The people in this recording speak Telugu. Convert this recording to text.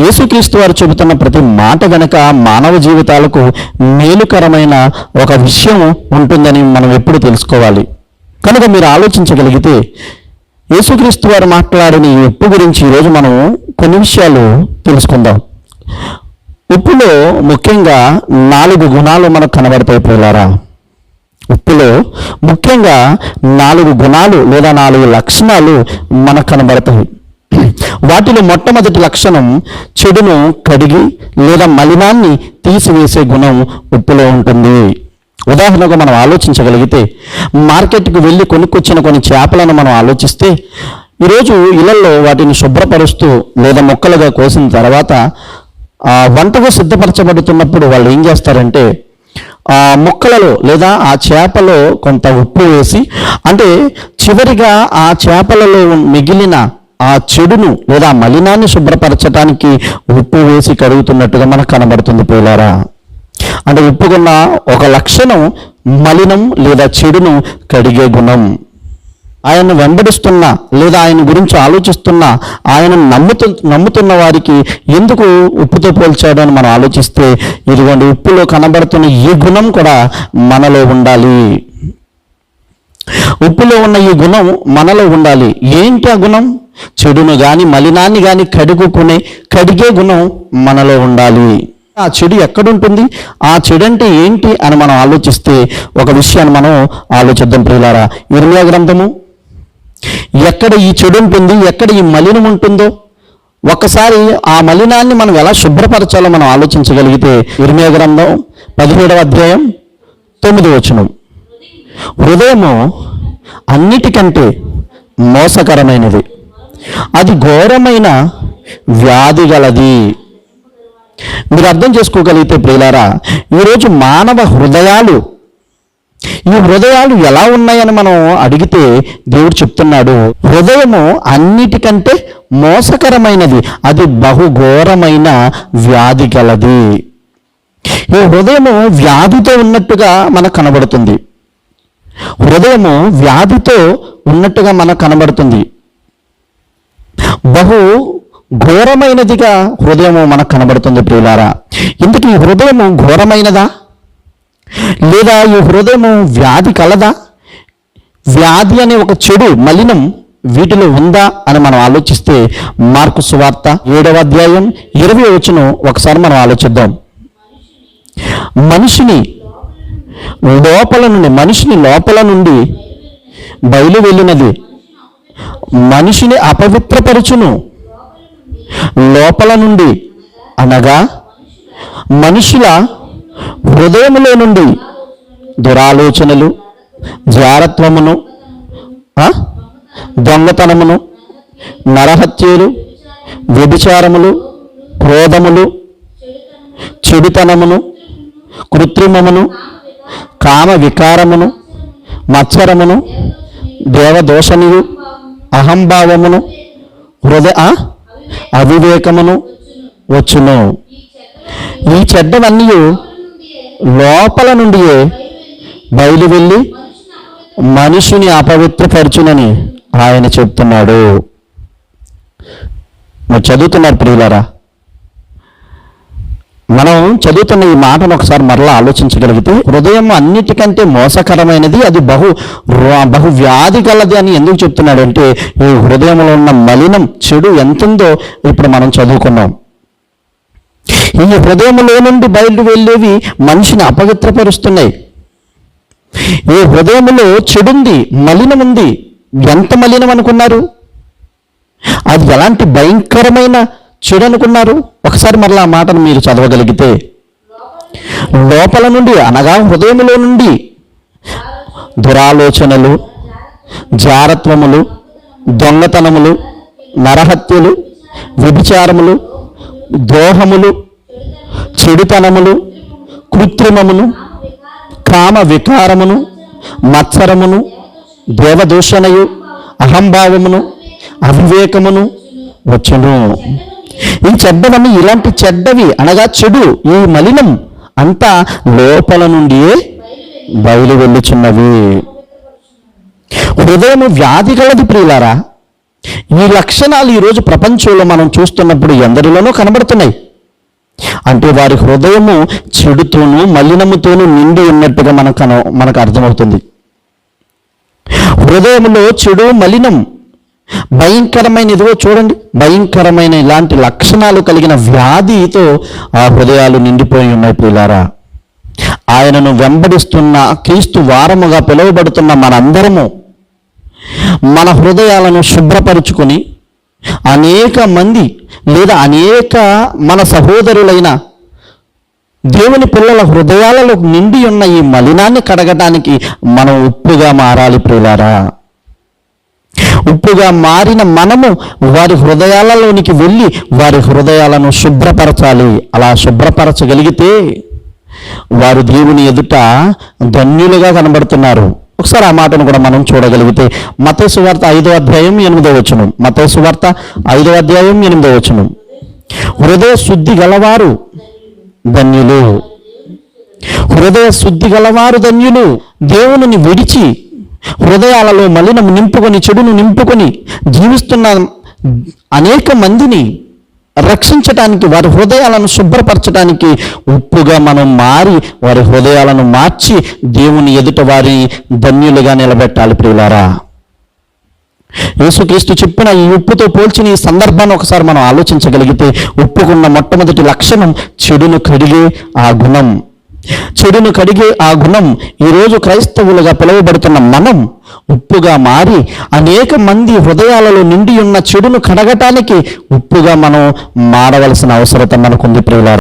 యేసుక్రీస్తు వారు చెబుతున్న ప్రతి మాట గనక మానవ జీవితాలకు మేలుకరమైన ఒక విషయం ఉంటుందని మనం ఎప్పుడు తెలుసుకోవాలి? కనుక మీరు ఆలోచించగలిగితే యేసుక్రీస్తు వారు మాట్లాడిన ఈ ఉప్పు గురించి ఈరోజు మనం కొన్ని విషయాలు తెలుసుకుందాం. ఉప్పులో ముఖ్యంగా నాలుగు గుణాలు మనకు కనబడతాయి పిల్లారా ఉప్పులో ముఖ్యంగా నాలుగు గుణాలు లేదా నాలుగు లక్షణాలు మనకు కనబడతాయి. వాటిలో మొట్టమొదటి లక్షణం చెడును కడిగి లేదా మలినాన్ని తీసివేసే గుణం ఉప్పులో ఉంటుంది. ఉదాహరణకు మనం ఆలోచించగలిగితే మార్కెట్కి వెళ్ళి కొనుక్కొచ్చిన కొన్ని చేపలను మనం ఆలోచిస్తే ఈరోజు ఇళ్ళలో వాటిని శుభ్రపరుస్తూ లేదా మొక్కలుగా కోసిన తర్వాత వంటకు సిద్ధపరచబడుతున్నప్పుడు వాళ్ళు ఏం చేస్తారంటే ఆ ముక్కలలో లేదా ఆ చేపలో కొంత ఉప్పు వేసి అంటే చివరిగా ఆ చేపలలో మిగిలిన ఆ చెడును లేదా మలినాన్ని శుభ్రపరచడానికి ఉప్పు వేసి కడుగుతున్నట్టుగా మనకు కనబడుతుంది పోలారా అంటే ఉప్పుకున్న ఒక లక్షణం మలినం లేదా చెడును కడిగే గుణం. ఆయన వెంబడిస్తున్న లేదా ఆయన గురించి ఆలోచిస్తున్న ఆయన నమ్ముతు నమ్ముతున్న వారికి ఎందుకు ఉప్పుతో పోల్చాడు అని మనం ఆలోచిస్తే ఇదిగోండి ఉప్పులో కనబడుతున్న ఈ గుణం కూడా మనలో ఉండాలి. ఉప్పులో ఉన్న ఈ గుణం మనలో ఉండాలి. ఏంటి ఆ గుణం? చెడును గాని మలినాన్ని గాని కడుగుకునే కడిగే గుణం మనలో ఉండాలి. ఆ చెడు ఎక్కడుంటుంది? ఆ చెడు అంటే ఏంటి అని మనం ఆలోచిస్తే ఒక విషయాన్ని మనం ఆలోచిద్దాం ప్రియులారా. ఇర్మియా గ్రంథము. ఎక్కడ ఈ చెడు ఉంటుంది ఎక్కడ ఈ మలినం ఉంటుందో ఒకసారి ఆ మలినాన్ని మనం ఎలా శుభ్రపరచాలో మనం ఆలోచించగలిగితే ఇర్మియా గ్రంథం పదిహేడవ అధ్యాయం తొమ్మిది వచనం. హృదయము అన్నిటికంటే మోసకరమైనది. అది ఘోరమైన వ్యాధి గలది. మీరు అర్థం చేసుకోగలిగితే ప్రియులారా ఈరోజు మానవ హృదయాలు ఈ హృదయాలు ఎలా ఉన్నాయని మనం అడిగితే దేవుడు చెప్తున్నాడు హృదయము అన్నిటికంటే మోసకరమైనది అది బహుఘోరమైన వ్యాధి గలది. ఈ హృదయము వ్యాధితో ఉన్నట్టుగా మనకు కనబడుతుంది. హృదయము వ్యాధితో ఉన్నట్టుగా మనకు కనబడుతుంది. బహు ఘోరమైనదిగా హృదయము మనకు కనబడుతుంది ప్రియులారా. ఇందుకు ఈ హృదయము ఘోరమైనదా? లేదా ఈ హృదయము వ్యాధి కలదా? వ్యాధి అనే ఒక చెడు మలినం వీటిలో ఉందా అని మనం ఆలోచిస్తే మార్కు సువార్త ఏడవ అధ్యాయం ఇరవై వచ్చిన ఒకసారి మనం ఆలోచిద్దాం. మనిషిని లోపల నుండి మనిషిని లోపల నుండి బయలు వెళ్ళినది మనిషిని అపవిత్రపరచును. లోపల నుండి అనగా మనుషుల హృదయములో నుండి దురాలోచనలు జారత్వమును దొంగతనమును నరహత్యలు వ్యభిచారములు క్రోధములు చెడుతనమును కృత్రిమమును కామ వికారమును మత్సరమును దేవదోషణియు అహంభావమును హృదయ అవివేకమును వచ్చును. ఈ చెడ్డవన్నీ లోపల నుండియే బయలు వెళ్ళి మనుషుని అపవిత్రపరచునని ఆయన చెప్తున్నాడు. మరి చదువుతున్నారు ప్రియులారా? మనం చదువుతున్న ఈ మాటను ఒకసారి మరలా ఆలోచించగలిగితే హృదయం అన్నిటికంటే మోసకరమైనది అది బహు బహు వ్యాధి కలది అని ఎందుకు చెప్తున్నాడు అంటే ఈ హృదయంలో ఉన్న మలినం చెడు ఎంతుందో ఇప్పుడు మనం చదువుకున్నాం. ఈ హృదయంలో నుండి బయలు వెళ్ళేవి మనిషిని అపవిత్రపరుస్తున్నాయి. ఈ హృదయంలో చెడుంది మలినం ఉంది ఎంత మలినం అనుకున్నారు అది ఎలాంటి భయంకరమైన చూడనుకున్నారు. ఒకసారి మరలా ఆ మాటను మీరు చదవగలిగితే లోపల నుండి అనగా హృదయములో నుండి దురాలోచనలు జారత్వములు దొంగతనములు నరహత్యలు వ్యభిచారములు దోహములు చెడుతనములు కృత్రిమమును కామ వికారమును మత్సరమును దేవదూషణయు అహంభావమును అవివేకమును వచ్చును. ఈ చెడ్డవన్నీ ఇలాంటి చెడ్డవి అనగా చెడు. ఈ మలినం అంతా లోపల నుండి బయలు వెళ్ళుచున్నవి. హృదయము వ్యాధి గలది ప్రియులారా ఈ లక్షణాలు ఈరోజు ప్రపంచంలో మనం చూస్తున్నప్పుడు ఎందరిలోనూ కనబడుతున్నాయి. అంటే వారి హృదయము చెడుతోనూ మలినముతోనూ నిండి ఉన్నట్టుగా మనకు కన- మనకు అర్థమవుతుంది. హృదయంలో చెడు మలినం భయంకరమైన ఇదిగో చూడండి భయంకరమైన ఇలాంటి లక్షణాలు కలిగిన వ్యాధితో ఆ హృదయాలు నిండిపోయి ఉన్నాయి ప్రియులారా. ఆయనను వెంబడిస్తున్న క్రీస్తు వారముగా పిలువబడుతున్న మనందరము మన హృదయాలను శుభ్రపరుచుకొని అనేక మంది లేదా అనేక మన సహోదరులైన దేవుని పిల్లల హృదయాలలో నిండి ఉన్న ఈ మలినాన్ని కడగటానికి మనం ఉప్పుగా మారాలి ప్రియులారా. ఉప్పుగా మారిన మనము వారి హృదయాలలోనికి వెళ్ళి వారి హృదయాలను శుభ్రపరచాలి. అలా శుభ్రపరచగలిగితే వారు దేవుని ఎదుట ధన్యులుగా కనబడుతున్నారు. ఒకసారి ఆ మాటను కూడా మనం చూడగలిగితే మతేసు వార్త ఐదో అధ్యాయం ఎనిమిదో వచనం. మతేసు వార్త ఐదో అధ్యాయం ఎనిమిదో వచనం. హృదయ శుద్ధి గలవారు ధన్యులు. హృదయ శుద్ధి గలవారు ధన్యులు. దేవునిని విడిచి హృదయాలలో మలినం నింపుకొని చెడును నింపుకొని జీవిస్తున్న అనేక మందిని రక్షించటానికి వారి హృదయాలను శుభ్రపరచడానికి ఉప్పుగా మనం మారి వారి హృదయాలను మార్చి దేవుని ఎదుట వారి ధన్యులుగా నిలబెట్టాలి ప్రియులారా. యేసుక్రీస్తు చెప్పిన ఈ ఉప్పుతో పోల్చిన ఈ సందర్భాన్ని ఒకసారి మనం ఆలోచించగలిగితే ఉప్పుకున్న మొట్టమొదటి లక్షణం చెడును కడిగే ఆ గుణం. చెడును కడిగే ఆ గుణం ఈరోజు క్రైస్తవులుగా పిలువబడుతున్న మనం ఉప్పుగా మారి అనేక మంది హృదయాలలో నిండి ఉన్న చెడును కడగటానికి ఉప్పుగా మనం మారవలసిన అవసరత మనకుంది ప్రియుల